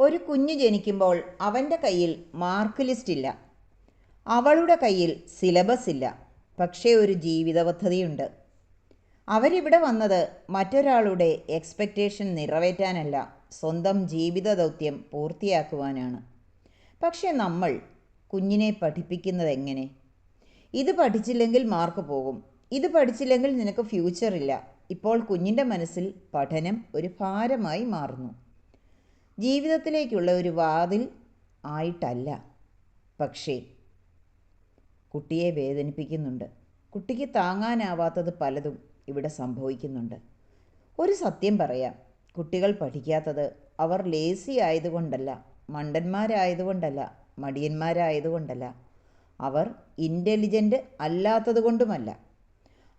ഒരു കുഞ്ഞ് ജനിക്കുമ്പോൾ അവന്റെ കയ്യിൽ മാർക്ക് ലിസ്റ്റ് ഇല്ല. അവളുടെ കയ്യിൽ സിലബസ് ഇല്ല. പക്ഷേ ഒരു ജീവിത പദ്ധതിയുണ്ട് അവരിവിടെ വന്നത് മറ്റൊരാളുടെ എക്സ്പെക്റ്റേഷൻ നിറവേറ്റാനല്ല സ്വന്തം ജീവിത ദൗത്യം പൂർത്തിയാക്കുവാനാണ്. പക്ഷേ നമ്മൾ കുഞ്ഞിനെ പഠിപ്പിക്കുന്നത് എങ്ങനെ? ഇത് പഠിച്ചില്ലെങ്കിൽ മാർക്ക് പോകും. ഇത് പഠിച്ചില്ലെങ്കിൽ നിനക്ക് ഫ്യൂച്ചർ ഇല്ല ഇപ്പോൾ കുഞ്ഞിന്റെ മനസ്സിൽ പഠനം ഒരു ഭാരമായി മാറുന്നു. ജീവിതത്തിലേക്കുള്ള ഒരു വാതിൽ ആയിട്ടല്ല. പക്ഷേ കുട്ടിയെ വേദനിപ്പിക്കുന്നുണ്ട്. കുട്ടിക്ക് താങ്ങാനാവാത്തത് പലതും ഇവിടെ സംഭവിക്കുന്നുണ്ട്. ഒരു സത്യം പറയാം കുട്ടികൾ പഠിക്കാത്തത് അവർ ലേസി ആയതുകൊണ്ടല്ല മണ്ടന്മാരായതുകൊണ്ടല്ല മടിയന്മാരായതുകൊണ്ടല്ല. അവർ ഇന്റലിജന്റ് അല്ലാത്തതുകൊണ്ടുമല്ല.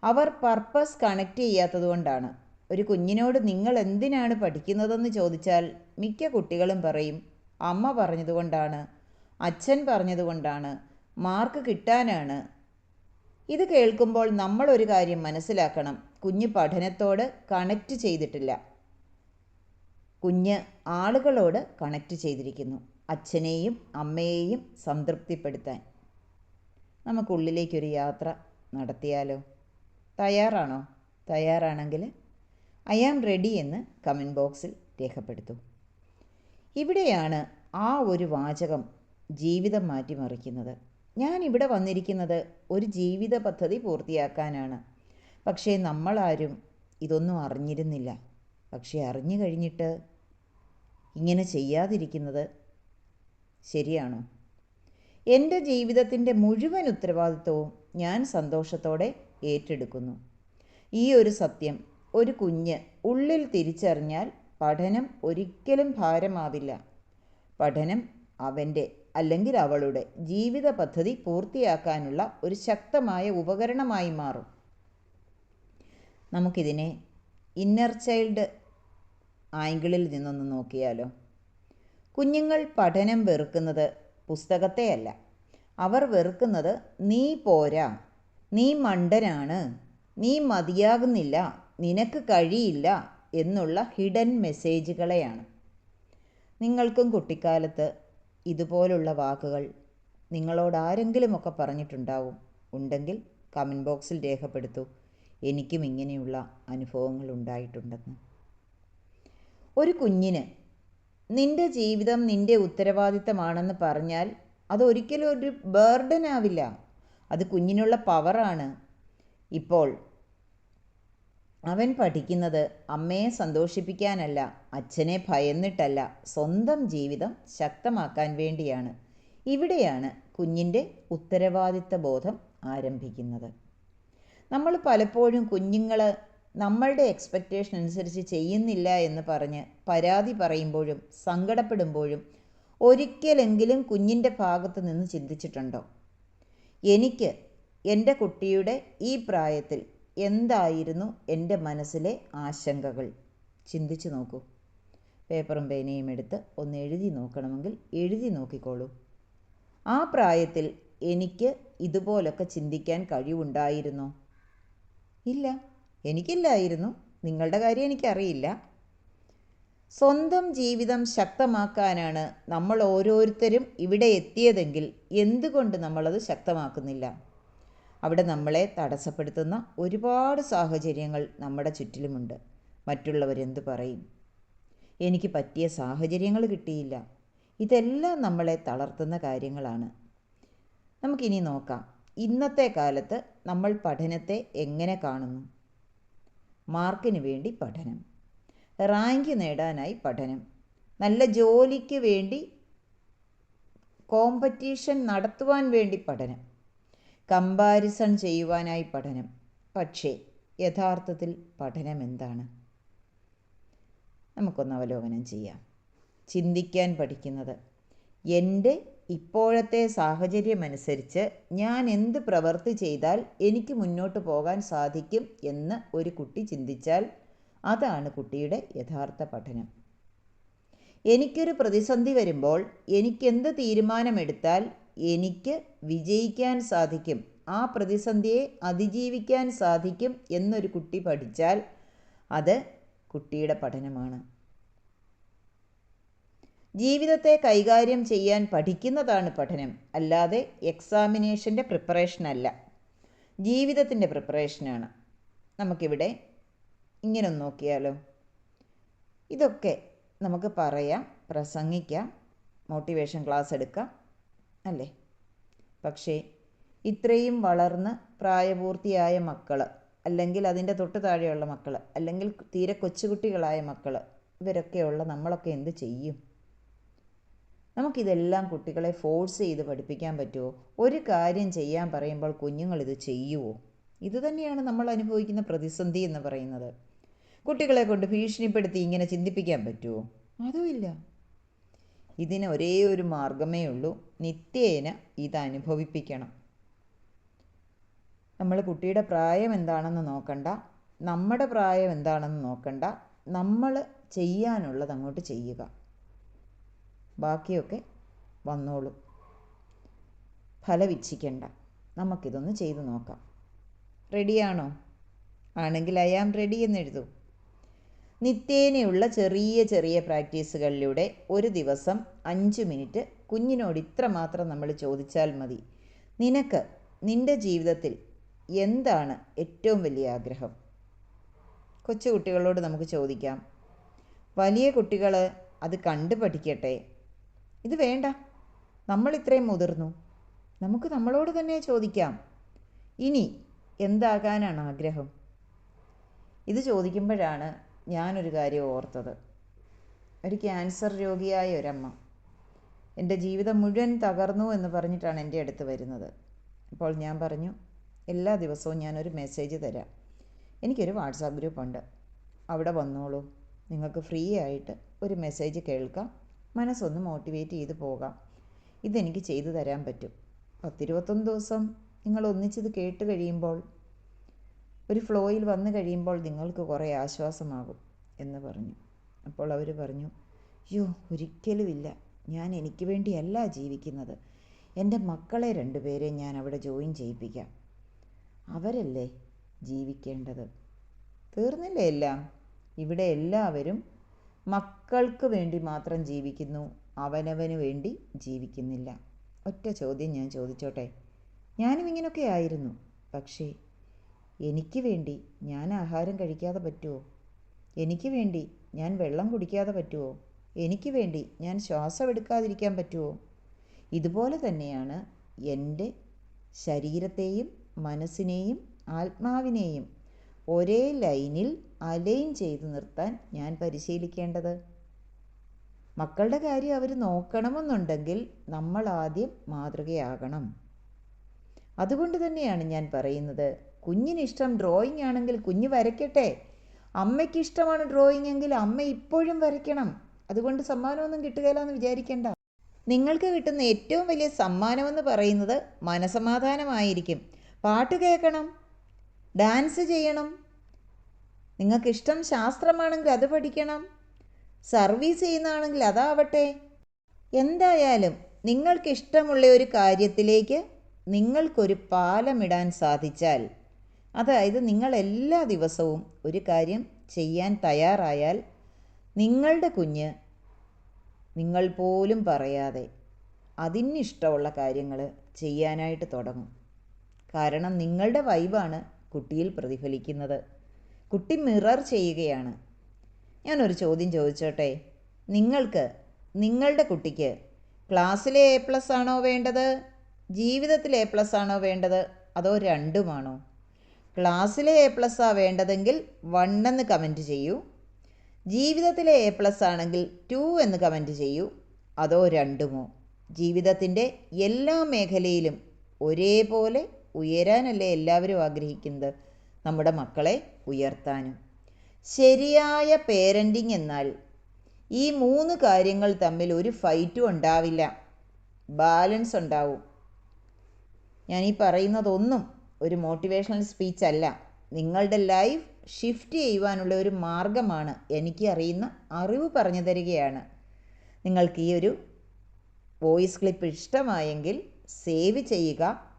അവർ പർപ്പസ് കണക്ട് ചെയ്യാത്തതുകൊണ്ടാണ് ഒരു കുഞ്ഞിനോട് നിങ്ങൾ എന്തിനാണ് പഠിക്കുന്നതെന്ന് ചോദിച്ചാൽ മിക്ക കുട്ടികളും പറയും അമ്മ പറഞ്ഞതുകൊണ്ടാണ് അച്ഛൻ പറഞ്ഞതുകൊണ്ടാണ് മാർക്ക് കിട്ടാനാണ്. ഇത് കേൾക്കുമ്പോൾ നമ്മൾ ഒരു കാര്യം മനസ്സിലാക്കണം കുഞ്ഞ് പഠനത്തോട് കണക്റ്റ് ചെയ്തിട്ടില്ല. കുഞ്ഞ് ആളുകളോട് കണക്റ്റ് ചെയ്തിരിക്കുന്നു അച്ഛനെയും അമ്മയെയും സംതൃപ്തിപ്പെടുത്താൻ. നമുക്കുള്ളിലേക്കൊരു യാത്ര നടത്തിയാലോ? തയ്യാറാണോ? തയ്യാറാണെങ്കിൽ ഐ ആം റെഡി എന്ന് കമന്റ് ബോക്സിൽ രേഖപ്പെടുത്തൂ. ഇവിടെയാണ് ആ ഒരു വാചകം ജീവിതം മാറ്റിമറിക്കുന്നത്. ഞാൻ ഇവിടെ വന്നിരിക്കുന്നത് ഒരു ജീവിത പദ്ധതി പൂർത്തിയാക്കാനാണ്. പക്ഷേ നമ്മളാരും ഇതൊന്നും അറിഞ്ഞിരുന്നില്ല. പക്ഷേ അറിഞ്ഞു കഴിഞ്ഞിട്ട് ഇങ്ങനെ ചെയ്യാതിരിക്കുന്നത് ശരിയാണോ? എന്റെ ജീവിതത്തിന്റെ മുഴുവൻ ഉത്തരവാദിത്വവും ഞാൻ സന്തോഷത്തോടെ ഏറ്റെടുക്കുന്നു. ഈ ഒരു സത്യം ഒരു കുഞ്ഞ് ഉള്ളിൽ തിരിച്ചറിഞ്ഞാൽ പഠനം ഒരിക്കലും ഭാരമാവില്ല. പഠനം അവന്റെ അല്ലെങ്കിൽ അവളുടെ ജീവിത പദ്ധതി പൂർത്തിയാക്കാനുള്ള ഒരു ശക്തമായ ഉപകരണമായി മാറും. നമുക്കിതിനെ ഇന്നർ ചൈൽഡ് ആംഗിളിൽ നിന്നൊന്ന് നോക്കിയാലോ? കുഞ്ഞുങ്ങൾ പഠനം വെറുക്കുന്നത് പുസ്തകത്തെയല്ല അവർ വെറുക്കുന്നത് നീ പോരാ നീ മണ്ടനാണ് നീ മതിയാകുന്നില്ല നിനക്ക് കഴിയില്ല എന്നുള്ള ഹിഡൻ മെസ്സേജുകളെയാണ്. നിങ്ങൾക്കും കുട്ടിക്കാലത്ത് ഇതുപോലുള്ള വാക്കുകൾ നിങ്ങളോട് ആരെങ്കിലുമൊക്കെ പറഞ്ഞിട്ടുണ്ടാവും. ഉണ്ടെങ്കിൽ കമന്റ് ബോക്സിൽ രേഖപ്പെടുത്തൂ. എനിക്കും ഇങ്ങനെയുള്ള അനുഭവങ്ങൾ ഉണ്ടായിട്ടുണ്ടെന്ന്. ഒരു കുഞ്ഞിന് നിന്റെ ജീവിതം നിന്റെ ഉത്തരവാദിത്തമാണെന്ന് പറഞ്ഞാൽ അതൊരിക്കലും ഒരു ബേർഡൻ ആവില്ല. അത് കുഞ്ഞിനുള്ള പവറാണ്. ഇപ്പോൾ അവൻ പഠിക്കുന്നത് അമ്മയെ സന്തോഷിപ്പിക്കാനല്ല അച്ഛനെ ഭയന്നിട്ടല്ല സ്വന്തം ജീവിതം ശക്തമാക്കാൻ വേണ്ടിയാണ്. ഇവിടെയാണ് കുഞ്ഞിന്റെ ഉത്തരവാദിത്ത ബോധം ആരംഭിക്കുന്നത്. നമ്മൾ പലപ്പോഴും കുഞ്ഞുങ്ങൾ നമ്മളുടെ എക്സ്പെക്റ്റേഷൻ അനുസരിച്ച് ചെയ്യുന്നില്ല എന്ന് പറഞ്ഞ് പരാതി പറയുമ്പോഴും സങ്കടപ്പെടുമ്പോഴും ഒരിക്കലെങ്കിലും കുഞ്ഞിന്റെ ഭാഗത്ത് നിന്ന് ചിന്തിച്ചിട്ടുണ്ടോ? എനിക്ക് എന്റെ കുട്ടിയുടെ ഈ പ്രായത്തിൽ എന്തായിരുന്നു എന്റെ മനസ്സിലെ ആശങ്കകൾ? ചിന്തിച്ചു നോക്കൂ. പേപ്പറും പേനയും എടുത്ത് ഒന്ന് എഴുതി നോക്കണമെങ്കിൽ എഴുതി നോക്കിക്കോളൂ. ആ പ്രായത്തിൽ എനിക്ക് ഇതുപോലൊക്കെ ചിന്തിക്കാൻ കഴിവുണ്ടായിരുന്നോ? ഇല്ല എനിക്കില്ലായിരുന്നു. നിങ്ങളുടെ കാര്യം എനിക്കറിയില്ല. സ്വന്തം ജീവിതം ശക്തമാക്കാനാണ് നമ്മൾ ഓരോരുത്തരും ഇവിടെ എത്തിയതെങ്കിൽ എന്തുകൊണ്ട് നമ്മളത് ശക്തമാക്കുന്നില്ല? അവിടെ നമ്മളെ തടസ്സപ്പെടുത്തുന്ന ഒരുപാട് സാഹചര്യങ്ങൾ നമ്മുടെ ചുറ്റിലുമുണ്ട്. മറ്റുള്ളവരെന്ത് പറയും? എനിക്ക് പറ്റിയ സാഹചര്യങ്ങൾ കിട്ടിയില്ല. ഇതെല്ലാം നമ്മളെ തളർത്തുന്ന കാര്യങ്ങളാണ്. നമുക്കിനി നോക്കാം. ഇന്നത്തെ കാലത്ത് നമ്മൾ പഠനത്തെ എങ്ങനെ കാണുന്നു? മാർക്കിന് വേണ്ടി പഠനം. റാങ്ക് നേടാനായി പഠനം. നല്ല ജോലിക്ക് വേണ്ടി കോമ്പറ്റീഷൻ നടത്തുവാൻ വേണ്ടി പഠനം. കമ്പാരിസൺ ചെയ്യുവാനായി പഠനം. പക്ഷേ യഥാർത്ഥത്തിൽ പഠനം എന്താണ്? നമുക്കൊന്ന് അവലോകനം ചെയ്യാം. ചിന്തിക്കാൻ പഠിക്കുന്നത് എന്റെ ഇപ്പോഴത്തെ സാഹചര്യമനുസരിച്ച് ഞാൻ എന്ത് പ്രവൃത്തി ചെയ്താൽ എനിക്ക് മുന്നോട്ട് പോകാൻ സാധിക്കും എന്ന് ഒരു കുട്ടി ചിന്തിച്ചാൽ അതാണ് കുട്ടിയുടെ യഥാർത്ഥ പഠനം. എനിക്കൊരു പ്രതിസന്ധി വരുമ്പോൾ എനിക്കെന്ത് തീരുമാനമെടുത്താൽ എനിക്ക് വിജയിക്കാൻ സാധിക്കും ആ പ്രതിസന്ധിയെ അതിജീവിക്കാൻ സാധിക്കും എന്നൊരു കുട്ടി പഠിച്ചാൽ അത് കുട്ടിയുടെ പഠനമാണ്. ജീവിതത്തെ കൈകാര്യം ചെയ്യാൻ പഠിക്കുന്നതാണ് പഠനം അല്ലാതെ എക്സാമിനേഷന്റെ പ്രിപ്പറേഷൻ അല്ല. ജീവിതത്തിന്റെ പ്രിപ്പറേഷനാണ് നമുക്കിവിടെ ഇങ്ങനെ നോക്കിയാലോ? ഇതൊക്കെ നമുക്ക് പറയാം പ്രസംഗിക്കാം മോട്ടിവേഷൻ ക്ലാസ് എടുക്കാം. അല്ലേ? പക്ഷേ ഇത്രയും വളർന്ന് പ്രായപൂർത്തിയായ മക്കൾ അല്ലെങ്കിൽ അതിന്റെ തൊട്ട് താഴെയുള്ള മക്കൾ അല്ലെങ്കിൽ തീരെ കൊച്ചുകുട്ടികളായ മക്കൾ ഇവരൊക്കെയുള്ള നമ്മളൊക്കെ എന്ത് ചെയ്യും? നമുക്കിതെല്ലാം കുട്ടികളെ ഫോഴ്സ് ചെയ്ത് പഠിപ്പിക്കാൻ പറ്റുമോ? ഒരു കാര്യം ചെയ്യാൻ പറയുമ്പോൾ കുഞ്ഞുങ്ങൾ ഇത് ചെയ്യുമോ ഇത് തന്നെയാണ് നമ്മൾ അനുഭവിക്കുന്ന പ്രതിസന്ധി എന്ന് പറയുന്നത്. കുട്ടികളെ കൊണ്ട് ഭീഷണിപ്പെടുത്തി ഇങ്ങനെ ചിന്തിപ്പിക്കാൻ പറ്റുമോ അതുമില്ല. ഇതിന് ഒരേ ഒരു മാർഗമേ ഉള്ളൂ. നിത്യേന ഇത് അനുഭവിപ്പിക്കണം. നമ്മൾ കുട്ടിയുടെ പ്രായം എന്താണെന്ന് നോക്കണ്ട. നമ്മുടെ പ്രായം എന്താണെന്ന് നോക്കണ്ട. നമ്മൾ ചെയ്യാനുള്ളത് അങ്ങോട്ട് ചെയ്യുക. ബാക്കിയൊക്കെ വന്നോളും. ഫലവിച്ഛിക്കണ്ട. നമുക്കിതൊന്ന് ചെയ്തു നോക്കാം. റെഡിയാണോ ആണെങ്കിൽ ഐ ആം റെഡി എന്ന് എഴുതൂ. നിത്യേനയുള്ള ചെറിയ ചെറിയ പ്രാക്ടീസുകളിലൂടെ ഒരു ദിവസം അഞ്ച് മിനിറ്റ് കുഞ്ഞിനോട് ഇത്ര മാത്രം നമ്മൾ ചോദിച്ചാൽ മതി. നിനക്ക് നിന്റെ ജീവിതത്തിൽ എന്താണ് ഏറ്റവും വലിയ ആഗ്രഹം? കൊച്ചു കുട്ടികളോട് നമുക്ക് ചോദിക്കാം. വലിയ കുട്ടികൾ അത് കണ്ടു പഠിക്കട്ടെ. ഇത് വേണ്ട. നമ്മൾ ഇത്രയും മുതിർന്നു. നമുക്ക് നമ്മളോട് തന്നെ ചോദിക്കാം. ഇനി എന്താകാനാണ് ആഗ്രഹം? ഇത് ചോദിക്കുമ്പോഴാണ് ഞാനൊരു കാര്യം ഓർത്തത്. ഒരു ക്യാൻസർ രോഗിയായ ഒരമ്മ എന്റെ ജീവിതം മുഴുവൻ തകർന്നു എന്ന് പറഞ്ഞിട്ടാണ് എന്റെ അടുത്ത് വരുന്നത്. അപ്പോൾ ഞാൻ പറഞ്ഞു എല്ലാ ദിവസവും ഞാനൊരു മെസ്സേജ് തരാം. എനിക്കൊരു വാട്സാപ്പ് ഗ്രൂപ്പുണ്ട്. അവിടെ വന്നോളൂ. നിങ്ങൾക്ക് ഫ്രീ ആയിട്ട് ഒരു മെസ്സേജ് കേൾക്കാം. മനസ്സൊന്ന് മോട്ടിവേറ്റ് ചെയ്ത് പോകാം. ഇതെനിക്ക് ചെയ്തു തരാൻ പറ്റും. പത്തിരുപത്തൊന്ന് ദിവസം നിങ്ങൾ ഒന്നിച്ചത് കേട്ട് കഴിയുമ്പോൾ ഒരു ഫ്ലോയിൽ വന്നു കഴിയുമ്പോൾ നിങ്ങൾക്ക് കുറേ ആശ്വാസമാകും എന്ന് പറഞ്ഞു. അപ്പോൾ അവർ പറഞ്ഞു യോ ഒരിക്കലുമില്ല. ഞാൻ എനിക്ക് വേണ്ടിയല്ല ജീവിക്കുന്നത്. എന്റെ മക്കളെ രണ്ടുപേരെ ഞാൻ അവിടെ ജോയിൻ ചെയ്യിപ്പിക്കാം. അവരല്ലേ ജീവിക്കേണ്ടത്? തീർന്നില്ലേ എല്ലാം? ഇവിടെ എല്ലാവരും മക്കൾക്ക് വേണ്ടി മാത്രം ജീവിക്കുന്നു. അവനവന് വേണ്ടി ജീവിക്കുന്നില്ല. ഒറ്റ ചോദ്യം ഞാൻ ചോദിച്ചോട്ടെ. ഞാനും ഇങ്ങനെയൊക്കെ ആയിരുന്നു. പക്ഷേ എനിക്ക് വേണ്ടി ഞാൻ ആഹാരം കഴിക്കാതെ പറ്റുമോ എനിക്ക് വേണ്ടി ഞാൻ വെള്ളം കുടിക്കാതെ പറ്റുമോ എനിക്ക് വേണ്ടി ഞാൻ ശ്വാസം എടുക്കാതിരിക്കാൻ പറ്റുമോ ഇതുപോലെ തന്നെയാണ് എന്റെ ശരീരത്തെയും മനസ്സിനെയും ആത്മാവിനെയും ഒരേ ലൈനിൽ അലൈൻ ചെയ്ത് നിർത്താൻ ഞാൻ പരിശീലിക്കേണ്ടത്. മക്കളുടെ കാര്യം അവർ നോക്കണമെന്നുണ്ടെങ്കിൽ നമ്മൾ ആദ്യം മാതൃകയാകണം. അതുകൊണ്ട് തന്നെയാണ് ഞാൻ പറയുന്നത് കുഞ്ഞിന് ഇഷ്ടം ഡ്രോയിങ് ആണെങ്കിൽ കുഞ്ഞ് വരയ്ക്കട്ടെ. അമ്മയ്ക്ക് ഇഷ്ടമാണ് ഡ്രോയിങ് എങ്കിൽ അമ്മ ഇപ്പോഴും വരയ്ക്കണം. അതുകൊണ്ട് സമ്മാനമൊന്നും കിട്ടുകയില്ല എന്ന് വിചാരിക്കേണ്ട. നിങ്ങൾക്ക് കിട്ടുന്ന ഏറ്റവും വലിയ സമ്മാനമെന്ന് പറയുന്നത് മനസമാധാനമായിരിക്കും. പാട്ട് കേൾക്കണം. ഡാൻസ് ചെയ്യണം. നിങ്ങൾക്കിഷ്ടം ശാസ്ത്രമാണെങ്കിൽ അത് പഠിക്കണം. സർവീസ് ചെയ്യുന്നതാണെങ്കിൽ അതാവട്ടെ. എന്തായാലും നിങ്ങൾക്കിഷ്ടമുള്ള ഒരു കാര്യത്തിലേക്ക് നിങ്ങൾക്കൊരു പാലമിടാൻ സാധിച്ചാൽ അതായത് നിങ്ങൾ എല്ലാ ദിവസവും ഒരു കാര്യം ചെയ്യാൻ തയ്യാറായാൽ നിങ്ങളുടെ കുഞ്ഞ് നിങ്ങൾ പോലും പറയാതെ അതിനിഷ്ടമുള്ള കാര്യങ്ങൾ ചെയ്യാനായിട്ട് തുടങ്ങും. കാരണം നിങ്ങളുടെ വൈബാണ് കുട്ടിയിൽ പ്രതിഫലിക്കുന്നത്. കുട്ടി മിറർ ചെയ്യുകയാണ്. ഞാനൊരു ചോദ്യം ചോദിച്ചോട്ടെ? നിങ്ങൾക്ക് നിങ്ങളുടെ കുട്ടിക്ക് ക്ലാസ്സിലെ എ പ്ലസ് ആണോ വേണ്ടത്? ജീവിതത്തിലെ എ പ്ലസ് ആണോ വേണ്ടത്? അതോ രണ്ടുമാണോ? ക്ലാസ്സിലെ എ പ്ലസ് ആ വേണ്ടതെങ്കിൽ വൺ എന്ന് കമന്റ് ചെയ്യൂ. ജീവിതത്തിലെ എ പ്ലസ് ആണെങ്കിൽ ടു എന്ന് കമന്റ് ചെയ്യൂ. അതോ രണ്ടുമോ? ജീവിതത്തിന്റെ എല്ലാ മേഖലയിലും ഒരേപോലെ ഉയരാനല്ലേ എല്ലാവരും ആഗ്രഹിക്കുന്നത്? നമ്മുടെ മക്കളെ ഉയർത്താനും. ശരിയായ പേരന്റിങ് എന്നാൽ ഈ മൂന്ന് കാര്യങ്ങൾ തമ്മിൽ ഒരു ഫൈറ്റും ഉണ്ടാവില്ല. ബാലൻസ് ഉണ്ടാവും. ഞാൻ ഈ പറയുന്നതൊന്നും ഒരു മോട്ടിവേഷണൽ സ്പീച്ച് അല്ല. നിങ്ങളുടെ ലൈഫ് ഷിഫ്റ്റ് ചെയ്യുവാനുള്ള ഒരു മാർഗമാണ് എനിക്ക് അറിയുന്ന അറിവ് പറഞ്ഞു തരികയാണ്. നിങ്ങൾക്ക് ഈ ഒരു വോയിസ് ക്ലിപ്പ് ഇഷ്ടമായെങ്കിൽ സേവ് ചെയ്യുക.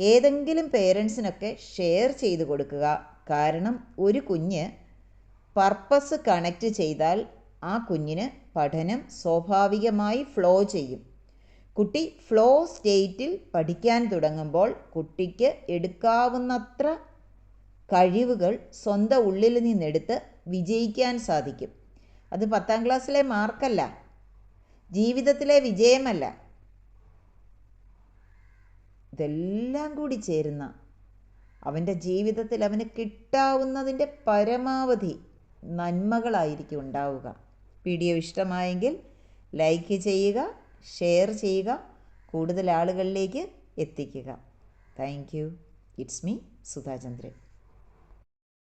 ഏതെങ്കിലും പേരൻസിനൊക്കെ ഷെയർ ചെയ്ത് കൊടുക്കുക. കാരണം ഒരു കുഞ്ഞ് പർപ്പസ് കണക്റ്റ് ചെയ്താൽ ആ കുഞ്ഞിന് പഠനം സ്വാഭാവികമായി ഫ്ലോ ചെയ്യും. കുട്ടി ഫ്ലോ സ്റ്റേറ്റിൽ പഠിക്കാൻ തുടങ്ങുമ്പോൾ കുട്ടിക്ക് എടുക്കാവുന്നത്ര കഴിവുകൾ സ്വന്തം ഉള്ളിൽ നിന്നെടുത്ത് വിജയിക്കാൻ സാധിക്കും. അത് പത്താം ക്ലാസ്സിലെ മാർക്കല്ല. ജീവിതത്തിലെ വിജയമല്ല. ഇതെല്ലാം കൂടി ചേരുന്ന അവന്റെ ജീവിതത്തിൽ അവന് കിട്ടാവുന്നതിന്റെ പരമാവധി നന്മകളായിരിക്കും ഉണ്ടാവുക. വീഡിയോ ഇഷ്ടമായെങ്കിൽ ലൈക്ക് ചെയ്യുക ഷെയർ ചെയ്യുക കൂടുതൽ ആളുകളിലേക്ക് എത്തിക്കുക. Thank you it's me Sudha Chandran